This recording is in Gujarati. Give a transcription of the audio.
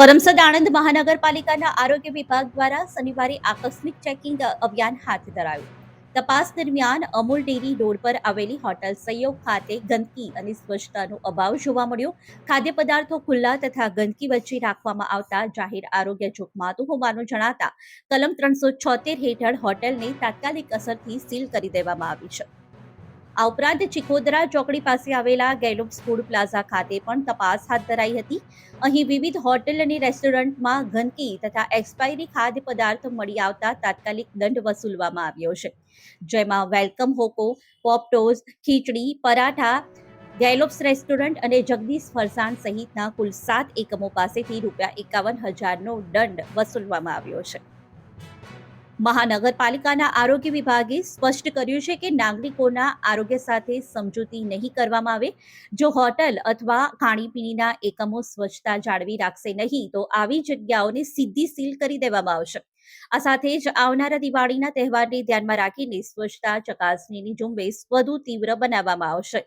કરમસદ આણંદ મહાનગરપાલિકાના આરોગ્ય વિભાગ દ્વારા શનિવારે આકસ્મિક ચેકિંગ અભિયાન હાથ ધરાયું. તપાસ દરમિયાન અમૂલ ડેરી રોડ પર આવેલી હોટલ સહયોગ ખાતે ગંદકી અને સ્વચ્છતાનો અભાવ જોવા મળ્યો. ખાદ્ય પદાર્થો ખુલ્લા તથા ગંદકી વચ્ચે રાખવામાં આવતા જાહેર આરોગ્ય જોખમાતું હોવાનું જણાતા કલમ ત્રણસો હેઠળ હોટેલને તાત્કાલિક અસરથી સીલ કરી દેવામાં આવી છે. આ ઉપરાંત ચિખોદરા ચોકડી પાસે આવેલા ગેલોપ્સ ફૂડ પ્લાઝા ખાતે પણ તપાસ હાથ ધરાઈ હતી. અહીં વિવિધ હોટેલ અને રેસ્ટોરન્ટમાં ગંદકી તથા એક્સપાયરી ખાદ્ય પદાર્થ મળી આવતા તાત્કાલિક દંડ વસૂલવામાં આવ્યો છે. જેમાં વેલકમ હોકો પોપટોઝ ખીચડી, પરાઠા, ગેલોપ્સ રેસ્ટોરન્ટ અને જગદીશ ફરસાણ સહિતના કુલ સાત એકમો પાસેથી રૂપિયા એકાવન હજારનો દંડ વસૂલવામાં આવ્યો છે. મહાનગરપાલિકાના આરોગ્ય વિભાગે સ્પષ્ટ કર્યું છે કે નાગરિકોના આરોગ્ય સાથે સમજૂતી નહીં કરવામાં આવે. જો હોટલ અથવા ખાણીપીણીના એકમો સ્વચ્છતા જાળવી રાખશે નહીં, તો આવી જગ્યાઓને સીધી સીલ કરી દેવામાં આવશે. આ સાથે જ આવનારા દિવાળીના તહેવારને ધ્યાનમાં રાખીને સ્વચ્છતા ચકાસણીની ઝુંબેશ વધુ તીવ્ર બનાવવામાં આવશે.